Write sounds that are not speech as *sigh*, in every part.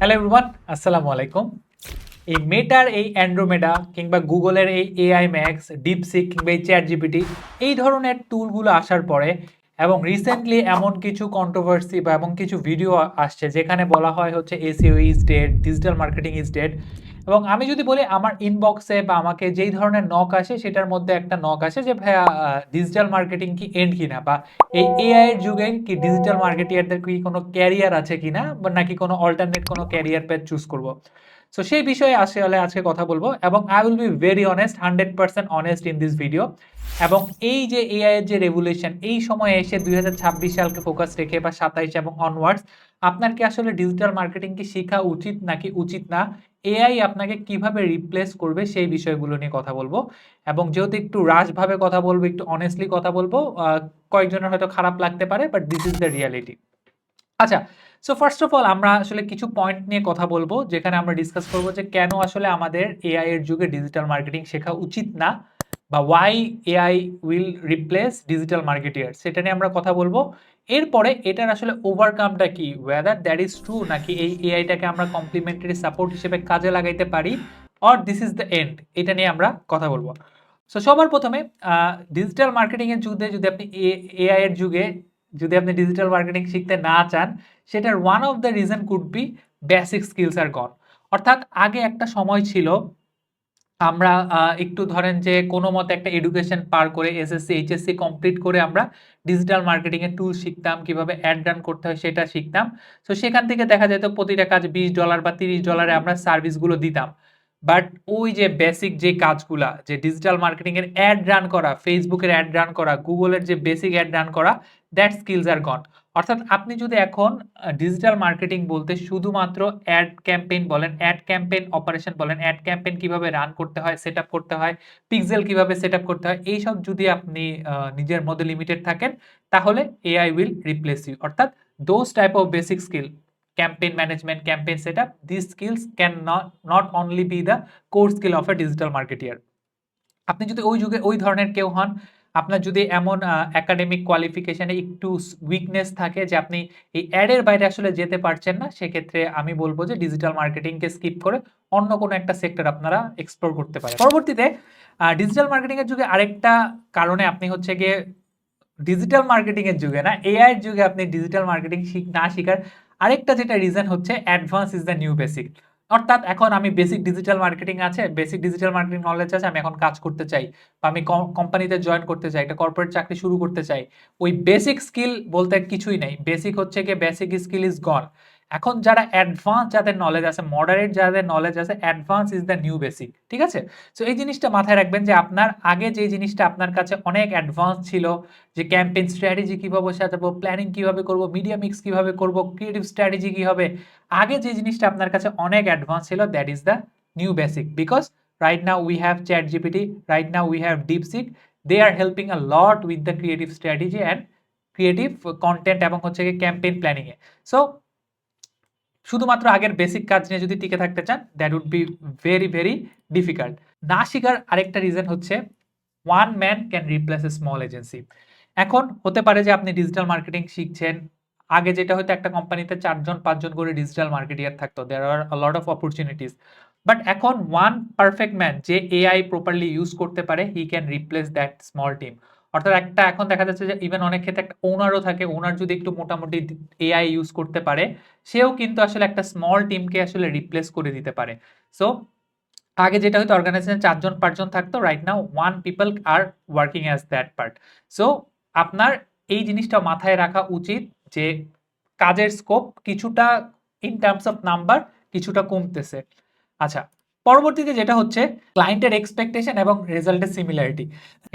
Hello everyone আসসালামু আলাইকুম এই মেটার এই অ্যান্ড্রোমেডা কিংবা গুগলের এই এআই ম্যাক্স ডিপসিক কিংবা এই চ্যাট জিপিটি এই ধরনের টুলগুলো আসার পরে এবং রিসেন্টলি এমন কিছু কন্ট্রোভার্সি বা এমন কিছু ভিডিও আসছে যেখানে বলা হয় হচ্ছে SEO is dead digital marketing is dead এবং আমি যদি বলি আমার ইনবক্সে বা আমাকে যেই ধরনের নক আসে, সেটার মধ্যে একটা নক আসে যে, ভাইয়া ডিজিটাল মার্কেটিং কি এন্ড কিনা? বা, এই এআই এর যুগে কি ডিজিটাল মার্কেটিয়ারদের কি কোনো ক্যারিয়ার আছে কিনা? বা, নাকি কোনো অল্টারনেট কোনো ক্যারিয়ার পেজ চুজ করব? সো সেই বিষয়ে আসলে আজকে কথা বলব এবং I will be very honest hundred percent honest in this video এবং এই যে এআই এর যে রেভুলেশন এই সময়ে এসে দুই হাজার ছাব্বিশ সালকে ফোকাস রেখে বা সাতাইশ এবং অনওয়ার্ডস আপনার কি আসলে ডিজিটাল মার্কেটিং কি শেখা উচিত নাকি উচিত না? এআই আপনাকে কীভাবে রিপ্লেস করবে সেই বিষয়গুলো নিয়ে কথা বলব। এবং যেহেতু একটু রাশভাবে কথা বলব, একটু অনেস্টলি কথা বলব কয়েকজনের হয়তো খারাপ লাগতে পারে but this is the reality আচ্ছা সো ফার্স্ট অফ অল আমরা আসলে কিছু পয়েন্ট নিয়ে কথা বলব, যেখানে আমরা ডিসকাস করব যে কেন আসলে আমাদের এআই এর যুগে ডিজিটাল মার্কেটিং শেখা উচিত না। বা why AI will replace digital marketer সেটা নিয়ে আমরা কথা বলব। এরপরে এটার আসলে ওভারকামটা কি? ওয়েদার দ্যাট ইজ ট্রু নাকি এই এআইটাকে আমরা কমপ্লিমেন্টারি সাপোর্ট হিসেবে কাজে লাগাইতে পারি or this is the end এটা নিয়ে আমরা কথা বলব। সো সবার প্রথমে ডিজিটাল মার্কেটিংয়ের যুগে যদি আপনি এআই এর যুগে যদি আপনি ডিজিটাল মার্কেটিং শিখতে না চান, সেটার one of the reason could be basic skills are gone অর্থাৎ আগে একটা সময় ছিল আমরা একটু ধরেন যে কোনো মতে একটা এডুকেশন পার করে এসএসসি এইচএসসি কমপ্লিট করে আমরা ডিজিটাল মার্কেটিং এর টুল শিখতাম কীভাবে অ্যাড রান করতে হয় সেটা শিখতাম। তো সেখান থেকে দেখা যেত প্রতিটা কাজ বিশ ডলার বা তিরিশ ডলারে আমরা সার্ভিসগুলো দিতাম। বাট ওই যে বেসিক যে কাজগুলা যে ডিজিটাল মার্কেটিং এর অ্যাড রান করা ফেসবুকের অ্যাড রান করা গুগলের যে বেসিক অ্যাড রান করা দ্যাট স্কিলস আর গন অর্থাৎ আপনি যদি এখন ডিজিটাল মার্কেটিং বলতে শুধুমাত্র অ্যাড ক্যাম্পেইন বলেন অ্যাড ক্যাম্পেইন অপারেশন বলেন অ্যাড ক্যাম্পেইন কীভাবে রান করতে হয় সেট করতে হয় পিক্সেল কীভাবে সেট করতে হয়, এইসব যদি আপনি নিজের মধ্যে লিমিটেড থাকেন, তাহলে এআই উইল রিপ্লেস ইউ অর্থাৎ those type of basic skill campaign management, campaign setup, these skills can not not only be the core skill of a digital marketeer. আপনি যদি ওই যুগে ওই ধরনের কেউ হন আপনার যদি এমন একাডেমিক কোয়ালিফিকেশনে একটু উইকনেস থাকে যে আপনি এই অ্যাডের বাইরে আসলে যেতে পারছেন না, সেক্ষেত্রে আমি বলব যে ডিজিটাল মার্কেটিংকে স্কিপ করে অন্য কোনো একটা সেক্টর আপনারা এক্সপ্লোর করতে পারেন। পরবর্তীতে ডিজিটাল মার্কেটিং এর যুগে আরেকটা কারণে আপনি হচ্ছে গিয়ে ডিজিটাল মার্কেটিং এর যুগে না এআই এর যুগে আপনি ডিজিটাল মার্কেটিং না শিখার আরেকটা যেটা রিজন হচ্ছে advance is the new basic অর্থাৎ এখন আমি বেসিক ডিজিটাল মার্কেটিং আছে বেসিক ডিজিটাল মার্কেটিং নলেজ আছে, আমি এখন কাজ করতে চাই বা আমি কোম্পানিতে জয়েন করতে চাই, একটা কর্পোরেট চাকরি শুরু করতে চাই, ওই বেসিক স্কিল বলতে কিছুই নেই। বেসিক হচ্ছে গিয়ে বেসিক স্কিল ইজ গন এখন যারা অ্যাডভান্স যাদের নলেজ আছে মডারেট যাদের নলেজ আছে advance is the new basic ঠিক আছে? সো এই জিনিসটা মাথায় রাখবেন যে আপনার আগে যে জিনিসটা আপনার কাছে অনেক অ্যাডভান্স ছিল, যে ক্যাম্পেইন স্ট্র্যাটেজি কীভাবে সাজাবো প্ল্যানিং কীভাবে করব মিডিয়া মিক্স কীভাবে করব ক্রিয়েটিভ স্ট্র্যাটেজি কি হবে, আগে যে জিনিসটা আপনার কাছে অনেক অ্যাডভান্স ছিল that is the new basic because right now we have ChatGPT right now we have DeepSeek they are helping a lot with the creative strategy and creative content এবং হচ্ছে ক্যাম্পেইন প্ল্যানিংয়ে সো শুধুমাত্র আগের basic কাজ নিয়ে যদি টিকে থাকতে চান that would be very very difficult না শিখার আরেকটা রিজন হচ্ছে one man can replace a small agency এখন হতে পারে যে আপনি ডিজিটাল মার্কেটিং শিখছেন, আগে যেটা হয়তো একটা কোম্পানিতে চারজন, পাঁচজন করে ডিজিটাল মার্কেটিয়ার থাকতো there are lot of opportunities but এখন ওয়ান পারফেক্ট ম্যান যে এআই প্রপারলি ইউজ করতে পারে he can replace that small team অর্থাৎ একটা এখন দেখা যাচ্ছে যে ইভেন অনেক ক্ষেত্রে একটা ওনারও থাকে ওনার যদি একটু মোটামুটি এআই ইউজ করতে পারে, সেও কিন্তু আসলে একটা স্মল টিমকে আসলে রিপ্লেস করে দিতে পারে। সো আগে যেটা হয়তো অর্গানাইজেশন চারজন পাঁচজন থাকতো right now one people are working as that part so আপনার এই জিনিসটা মাথায় রাখা উচিত যে কাজের স্কোপ কিছুটা ইন টার্মস অফ নাম্বার কিছুটা কমতেছে। আচ্ছা পরবর্তীতে যেটা হচ্ছে ক্লায়েন্টের এক্সপেকটেশন এবং রেজাল্টের সিমিলারিটি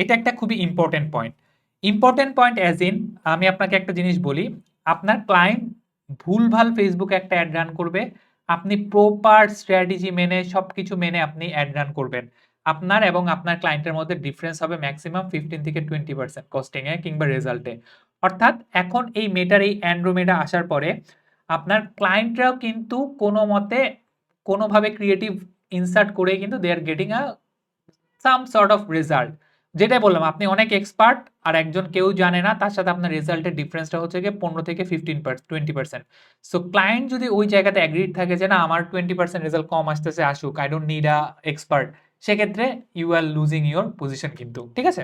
এটা একটা খুবই important point important point as in আমি আপনাকে একটা জিনিস বলি, আপনার ক্লায়েন্ট ভুলভাল ফেসবুকে একটা অ্যাড রান করবে, আপনি প্রপার স্ট্র্যাটেজি মেনে সব কিছু মেনে আপনি অ্যাড রান করবেন। আপনার এবং আপনার ক্লায়েন্টের মধ্যে ডিফারেন্স হবে ম্যাক্সিমাম ফিফটিন থেকে টোয়েন্টি পার্সেন্ট কস্টিংয়ে কিংবা রেজাল্টে অর্থাৎ এখন এই মেটার এই অ্যান্ড্রোমেডা আসার পরে, আপনার ক্লায়েন্টরাও কিন্তু কোনো মতে কোনোভাবে ক্রিয়েটিভ ইনসার্ট করে কিন্তু they are getting a some sort of result যেটাই বললাম, আপনি অনেক এক্সপার্ট আর একজন কেউ জানে না, তার সাথে আপনার রেজাল্টের ডিফারেন্সটা হচ্ছে গিয়ে পনেরো থেকে fifteen percent twenty percent so client যদি ওই জায়গাতে অ্যাগ্রিড থাকে যে না, আমার টোয়েন্টি পার্সেন্ট রেজাল্ট কম আসতেছে, আসুক I don't need a expert সেক্ষেত্রে you are losing your position কিন্তু, ঠিক আছে?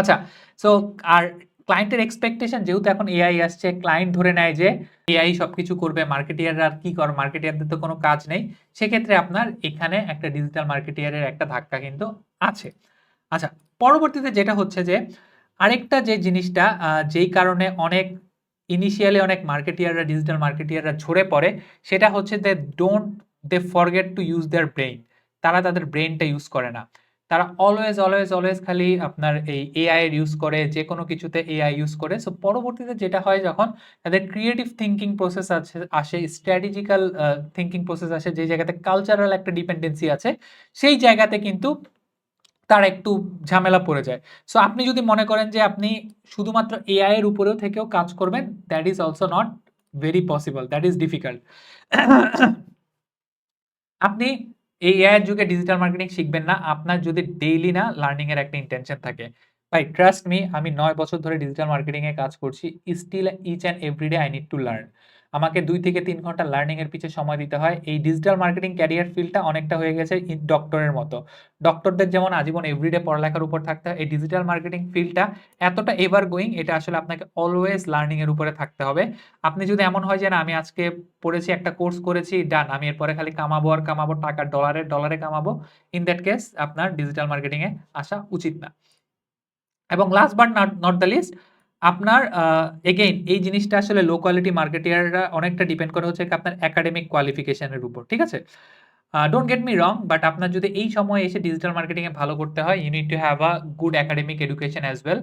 আচ্ছা সো আর ক্লায়েন্টের এক্সপেকটেশন যেহেতু এখন এআই আসছে ক্লায়েন্ট ধরে নেয় যে এআই সবকিছু করবে মার্কেটিয়াররা আর কি করে মার্কেটিয়ারদের তো কোনো কাজ নেই। সেক্ষেত্রে আপনার এখানে একটা ডিজিটাল মার্কেটিয়ারের একটা ধাক্কা কিন্তু আছে। আচ্ছা পরবর্তীতে যেটা হচ্ছে যে, আরেকটা যে জিনিসটা যেই কারণে অনেক ইনিশিয়ালি অনেক মার্কেটিয়াররা ডিজিটাল মার্কেটিয়াররা ঝরে পড়ে, সেটা হচ্ছে they don't they forget to use their brain তারা তাদের ব্রেইনটা ইউজ করে না। তারা অলওয়েজ অলওয়েজ অলওয়েজ খালি আপনার এই এআই এর ইউজ করে যে কোনো কিছুতে এআই ইউজ করে। সো পরবর্তীতে যেটা হয় যখন তাদের ক্রিয়েটিভ থিঙ্কিং প্রসেস আছে, আসে স্ট্র্যাটেজিক্যাল থিঙ্কিং প্রসেস আসে, যে জায়গাতে কালচারাল একটা ডিপেন্ডেন্সি আছে, সেই জায়গাতে কিন্তু তার একটু ঝামেলা পড়ে যায়। সো আপনি যদি মনে করেন যে আপনি শুধুমাত্র এআই এর উপরেও থেকেও কাজ করবেন that is also not very possible that is difficult আপনি এই এর যুগে ডিজিটাল মার্কেটিং শিখবেন না। আপনার যদি ডেইলি না লার্নিং এর একটা ইন্টেনশন থাকে। ভাই ট্রাস্ট মি আমি নয় বছর ধরে ডিজিটাল মার্কেটিং এ কাজ করছি। Still each and everyday I need to learn আমাকে দুই থেকে তিন ঘণ্টা লার্নিং এর পিছে সময় দিতে হয়। এই ডিজিটাল মার্কেটিং ক্যারিয়ার ফিল্ডটা অনেকটা হয়ে গেছে ডক্টরের মতো। ডক্টরদের যেমন আজীবন এভরিডে পড়ালেখার উপর থাকতে হয়, এই ডিজিটাল মার্কেটিং ফিল্ডটা এতটা এভার গোয়িং এটা আসলে আপনাকে অলওয়েজ লার্নিং এর উপরে থাকতে হবে। আপনি যদি এমন হয় যে, না, আমি আজকে পড়েছি, একটা কোর্স করেছি ডান আমি এরপরে খালি কামাবো আর কামাবো, টাকা ডলারে ডলারে কামাবো ইন দ্যাট কেস আপনার ডিজিটাল মার্কেটিং এ আসা উচিত না। এবং last but not the least আপনার এগেইন এই জিনিসটা আসলে লো কোয়ালিটি মার্কেটিয়াররা অনেকটা ডিপেন্ড করে হচ্ছে আপনার একাডেমিক কোয়ালিফিকেশনের উপর, ঠিক আছে? Don't get me wrong but আপনার যদি এই সময় এসে ডিজিটাল মার্কেটিং এ ভালো করতে হয় you need to have a good academic education as well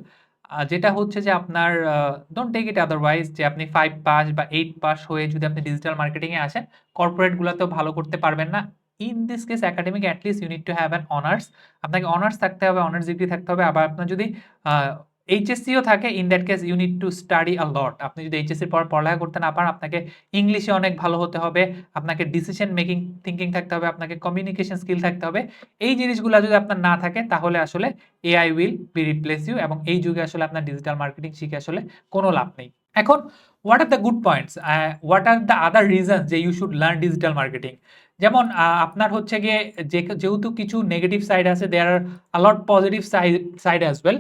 যেটা হচ্ছে যে আপনার ডোন্ট টেক ইট আদারওয়াইজ যে আপনি ফাইভ পাস বা এইট পাস হয়ে যদি আপনি ডিজিটাল মার্কেটিং এ আসেন কর্পোরেটগুলোতেও ভালো করতে পারবেন না। In this case academic at least you need to have an honours আপনাকে অনার্স থাকতে হবে অনার্স ডিগ্রি থাকতে হবে, আবার আপনার যদি এইচএসসিও থাকে in that case you need to study a lot আপনি যদি এইচএসসির পর পড়ালেখা করতে না পারেন, আপনাকে ইংলিশে অনেক ভালো হতে হবে, আপনাকে ডিসিশন মেকিং থিঙ্কিং থাকতে হবে, আপনাকে কমিউনিকেশন স্কিল থাকতে হবে। এই জিনিসগুলো যদি আপনার না থাকে, তাহলে আসলে AI will be replace you এবং এই যুগে আসলে আপনার ডিজিটাল মার্কেটিং শিখে আসলে কোনো লাভ নেই। এখন what are the good points what are the other reasons যে you should learn digital marketing যেমন আপনার হচ্ছে গিয়ে যে, যেহেতু কিছু নেগেটিভ সাইড আছে there are a lot positive side side as well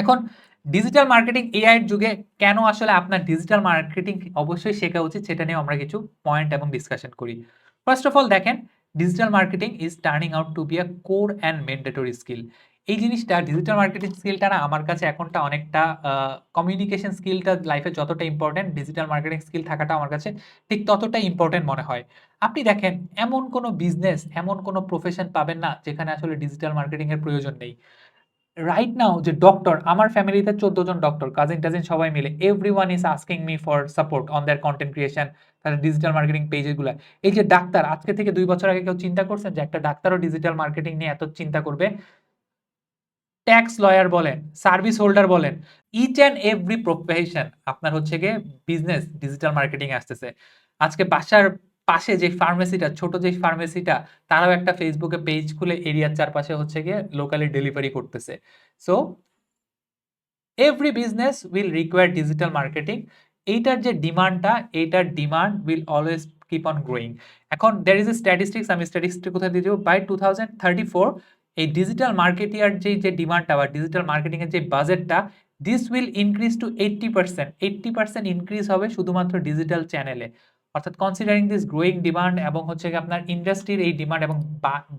এখন ডিজিটাল মার্কেটিং এআই এর যুগে কেন আসলে আপনার ডিজিটাল মার্কেটিং অবশ্যই শেখা উচিত সেটা নিয়ে আমরা কিছু পয়েন্ট এবং ডিসকাশন করি। ফার্স্ট অফ অল দেখেন digital marketing is turning out to be a core and mandatory skill এই জিনিসটা ডিজিটাল মার্কেটিং স্কিলটা না আমার কাছে এখনটা অনেকটা কমিউনিকেশন স্কিলটা লাইফে যতটা ইম্পর্টেন্ট ডিজিটাল মার্কেটিং স্কিল থাকাটা আমার কাছে ঠিক ততটাই ইম্পর্টেন্ট মনে হয়। আপনি দেখেন, এমন কোনো বিজনেস এমন কোনো প্রফেশন পাবেন না যেখানে আসলে ডিজিটাল মার্কেটিং এর প্রয়োজন নেই। রাইট নাও যে ডক্টর আমার ফ্যামিলিতে চোদ্দ জন ডক্টর কাজিন টাজিন সবাই মিলে everyone is asking me for support on their content creation তাদের ডিজিটাল মার্কেটিং পেজেগুলো এই যে ডাক্তার, আজকে থেকে দুই বছর আগে কেউ চিন্তা করছেন যে একটা ডাক্তারও ডিজিটাল মার্কেটিং নিয়ে এত চিন্তা করবে? ট্যাক্স লয়ার বলেন সার্ভিস হোল্ডার বলেন ইচ অ্যান্ড এভরি প্রফেশন আপনার হচ্ছে গিয়ে বিজনেস ডিজিটাল মার্কেটিং আসতেছে। আজকে বাসার পাশে যে ফার্মেসিটা ছোট যে ফার্মেসিটা তারাও একটা ফেসবুকে পেজ খুলে এরিয়ার চারপাশে হচ্ছে গিয়ে লোকালি ডেলিভারি করতেছে। So every business will require digital marketing এইটার যে ডিমান্ডটা এইটার demand will always keep on growing এখন দ্যার ইজ এ স্ট্যাটিস্টিক্স আমি স্ট্যাটিস্টিক কোথায় দিয়ে দেবো? By two thousand thirty four এই ডিজিটাল মার্কেটিয়ার যে যে ডিমান্ডটা বা ডিজিটাল মার্কেটিং এর যে বাজেটটা this will increase to eighty percent eighty percent increase হবে শুধুমাত্র ডিজিটাল চ্যানেলে অর্থাৎ কনসিডারিং দিস গ্রোয়িং ডিমান্ড এবং হচ্ছে আপনার ইন্ডাস্ট্রির এই ডিমান্ড এবং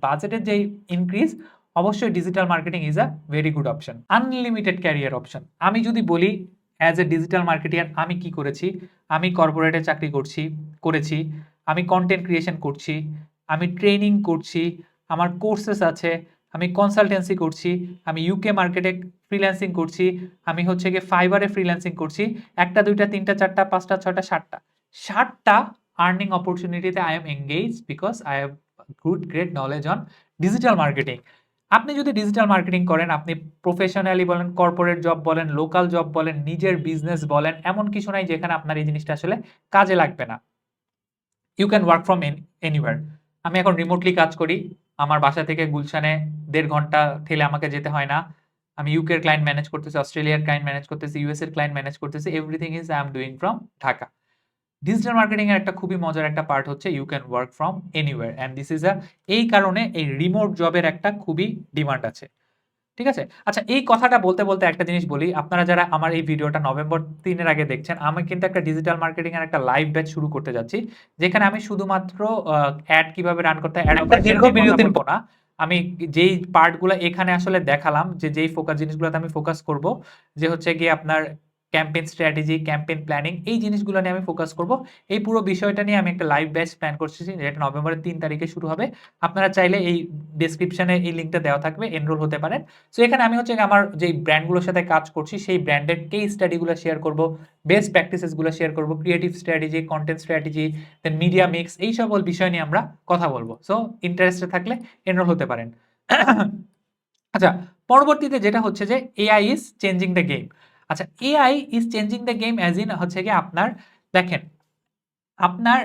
বাজেটের যে ইনক্রিজ অবশ্যই digital marketing is a very good option unlimited career option আমি যদি বলি অ্যাজ এ ডিজিটাল মার্কেটিয়ার আমি কি করেছি? আমি কর্পোরেটে চাকরি করছি, করেছি, আমি কন্টেন্ট ক্রিয়েশন করছি, আমি ট্রেনিং করছি, আমার কোর্সেস আছে, আমি কনসালটেন্সি করছি, আমি ইউকে মার্কেটে ফ্রিল্যান্সিং করছি, আমি হচ্ছে গিয়ে ফাইবারে ফ্রিল্যান্সিং করছি, একটা, দুইটা, তিনটা, চারটা, পাঁচটা ছটা সাতটা। ষাটটা earning অপরচুনিটিতে I am engage because I have good great knowledge on digital marketing আপনি যদি ডিজিটাল মার্কেটিং করেন, আপনি প্রফেশনালি বলেন কর্পোরেট জব বলেন লোকাল জব বলেন, নিজের বিজনেস বলেন, এমন কিছু নাই যেখানে আপনার এই জিনিসটা আসলে কাজে লাগবে না। You can work from anywhere আমি এখন রিমোটলি কাজ করি। আমার বাসা থেকে গুলশানে দেড় ঘণ্টা ঠেলে আমাকে যেতে হয় না। আমি ইউকে এর ক্লায়েন্ট ম্যানেজ করতেছি অস্ট্রেলিয়ার ক্লায়েন্ট ম্যানেজ করতেছি ইউএস এর ক্লায়েন্ট ম্যানেজ করতেছি everything is I am doing from Dhaka digital marketing এর একটা খুবই মজার একটা পার্ট হচ্ছে you can work from anywhere and this is a এই কারণে এই রিমোট জবের একটা খুবই ডিমান্ড আছে। ঠিক আছে? আচ্ছা এই কথাটা বলতে বলতে একটা জিনিস বলি। আপনারা যারা আমার এই ভিডিওটা নভেম্বর তিনের আগে দেখছেন আমি কিন্তু একটা ডিজিটাল মার্কেটিং এর একটা লাইভ ব্যাচ শুরু করতে যাচ্ছি যেখানে আমি শুধুমাত্র অ্যাড কীভাবে রান করতে দীর্ঘ বিরতির না। আমি যেই পার্টগুলো এখানে আসলে দেখালাম যে যেই ফোকাস জিনিসগুলোতে আমি ফোকাস করব যে হচ্ছে গিয়ে আপনার ক্যাম্পেইন স্ট্র্যাটেজি ক্যাম্পেইন প্ল্যানিং এই জিনিসগুলো নিয়ে আমি ফোকাস করব। এই পুরো বিষয়টা নিয়ে আমি একটা লাইভ ব্যাচ প্ল্যান করছি যেটা নভেম্বরের তিন তারিখে শুরু হবে। আপনারা চাইলে এই ডেসক্রিপশনে এই লিঙ্কটা দেওয়া থাকবে এনরোল হতে পারেন। সো এখানে আমি হচ্ছে আমার যে ব্র্যান্ডগুলোর সাথে কাজ করছি, সেই ব্র্যান্ডের কেস স্টাডিগুলো শেয়ার করব বেস্ট প্র্যাকটিসেসগুলো শেয়ার করব creative strategy content strategy then media mix এই সকল বিষয় নিয়ে আমরা কথা বলব। সো ইন্টারেস্টেড থাকলে এনরোল হতে পারেন। *coughs* আচ্ছা পরবর্তীতে যেটা হচ্ছে যে AI is changing the game আচ্ছা AI is changing the game as in হচ্ছে গিয়ে আপনার দেখেন আপনার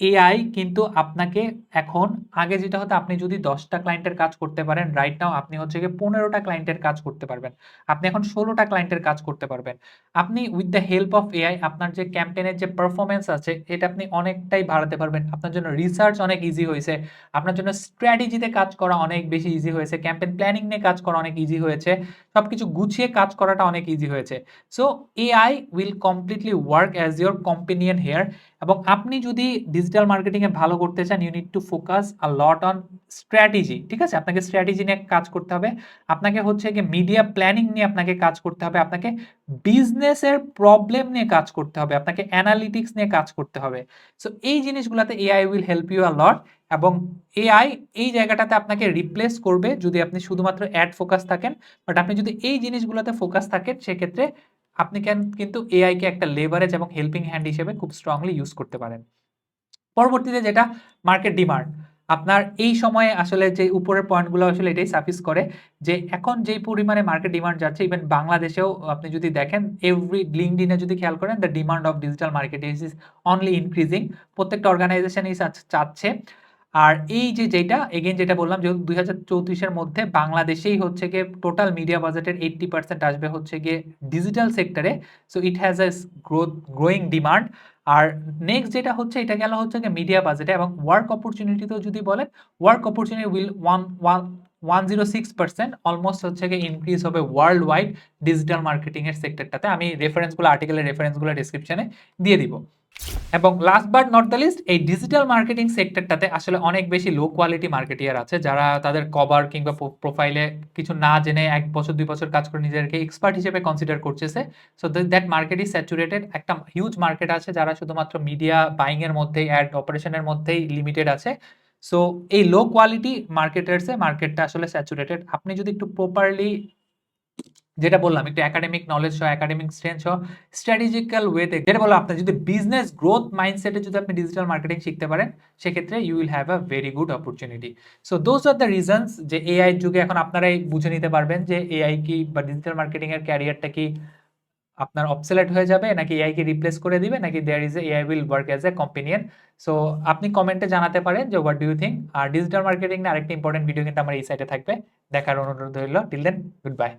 এআই কিন্তু আপনাকে এখন, আগে যেটা হতো, আপনি যদি দশটা ক্লায়েন্টের কাজ করতে পারেন রাইট নাও আপনি হচ্ছে গিয়ে পনেরোটা ক্লায়েন্টের কাজ করতে পারবেন। আপনি এখন ষোলোটা ক্লায়েন্টের কাজ করতে পারবেন। আপনি with the help of AI আপনার যে ক্যাম্পেনের যে পারফরমেন্স আছে, এটা আপনি অনেকটাই বাড়াতে পারবেন। আপনার জন্য রিসার্চ অনেক ইজি হয়েছে। আপনার জন্য স্ট্র্যাটেজিতে কাজ করা অনেক বেশি ইজি হয়েছে। ক্যাম্পেন প্ল্যানিং নিয়ে কাজ করা অনেক ইজি হয়েছে। সব কিছু গুছিয়ে কাজ করাটা অনেক ইজি হয়েছে। So AI will completely work as your companion here এবং আপনি যদি ডিজিটাল মার্কেটিংয়ে ভালো করতে চান you need to focus a lot on strategy ঠিক আছে? আপনাকে স্ট্র্যাটেজি নিয়ে কাজ করতে হবে। আপনাকে হচ্ছে কি মিডিয়া প্ল্যানিং নিয়ে আপনাকে কাজ করতে হবে। আপনাকে বিজনেসের প্রবলেম নিয়ে কাজ করতে হবে। আপনাকে অ্যানালিটিক্স নিয়ে কাজ করতে হবে। সো এই জিনিসগুলোতে AI will help you a lot এবং এআই এই জায়গাটাতে আপনাকে রিপ্লেস করবে যদি আপনি শুধুমাত্র অ্যাড ফোকাস থাকেন। বাট আপনি যদি এই জিনিসগুলোতে ফোকাস থাকেন, সেক্ষেত্রে আপনি ক্যান কিন্তু এআইকে একটা লেভারেজ এবং হেল্পিং হ্যান্ড হিসেবে খুব স্ট্রংলি ইউজ করতে পারেন। পরবর্তীতে যেটা মার্কেট ডিমান্ড আপনার এই সময়ে আসলে যে উপরের পয়েন্টগুলো আসলে এটাই সাফিস করে যে এখন যেই পরিমাণে মার্কেট ডিমান্ড যাচ্ছে ইভেন বাংলাদেশেও আপনি যদি দেখেন এভরি লিঙ্কডিনে যদি খেয়াল করেন the demand of digital market is is only increasing প্রত্যেকটা অর্গানাইজেশন অর্গানাইজেশনই চাচ্ছে আর এই যে যেটা এগেন যেটা বললাম যে দুই হাজার চৌত্রিশের মধ্যে বাংলাদেশেই হচ্ছে গিয়ে টোটাল মিডিয়া বাজেটের এইট্টি পার্সেন্ট আসবে হচ্ছে গিয়ে ডিজিটাল সেক্টরে so it has a growth growing demand R next যেটা হচ্ছে, এটা গেল হচ্ছে গিয়ে মিডিয়া বাজেটে এবং ওয়ার্ক অপরচুনিটিতেও যদি বলেন work opportunity will one one one zero six percent almost হচ্ছে গিয়ে ইনক্রিজ হবে ওয়ার্ল্ড ওয়াইড ডিজিটাল মার্কেটিংয়ের সেক্টরটাতে আমি রেফারেন্সগুলো আর্টিকেলের রেফারেন্সগুলো ডিসক্রিপশনে দিয়ে দিব। এবং last but not the least এই ডিজিটাল মার্কেটিং সেক্টরটাতে আসলে অনেক বেশি লো কোয়ালিটি মার্কেটিয়ার আছে, যারা তাদের কভার কিংবা প্রোফাইলে কিছু না জেনে এক বছর, দুই বছর কাজ করে নিজেদেরকে এক্সপার্ট হিসেবে কনসিডার করতেছে। So that market is saturated একটা হিউজ মার্কেট আছে যারা শুধুমাত্র মিডিয়া বাইং এর মধ্যেই অ্যাড অপারেশনের মধ্যেই লিমিটেড আছে। সো এই লো কোয়ালিটি মার্কেটার্সে মার্কেটটা আসলে স্যাচুরেটেড আপনি যদি একটু প্রপারলি যেটা বললাম, একটু একাডেমিক নলেজ সহ একাডেমিক স্ট্রেন্থ সহ স্ট্র্যাটেজিক্যাল ওয়েতে যেটা বললাম আপনি যদি বিজনেস গ্রোথ মাইন্ডসেটে যদি আপনি ডিজিটাল মার্কেটিং শিখতে পারেন, সেক্ষেত্রে you will have a very good opportunity so those are the reasons যে এআই যুগে এখন আপনারাই বুঝে নিতে পারবেন যে এআই কি বা ডিজিটাল মার্কেটিং এর ক্যারিয়ারটা কি আপনার অবসেলেট হয়ে যাবে, নাকি এআই কে রিপ্লেস করে দিবে, নাকি there is AI will work as a companion so আপনি কমেন্টে জানাতে পারেন যে হোয়াট ডু ইউ থিঙ্ক আর ডিজিটাল মার্কেটিং আরেকটা ইম্পর্টেন্ট ভিডিও কিন্তু আমার এই সাইটে থাকবে। দেখার অনুরোধ রইল। Till then good bye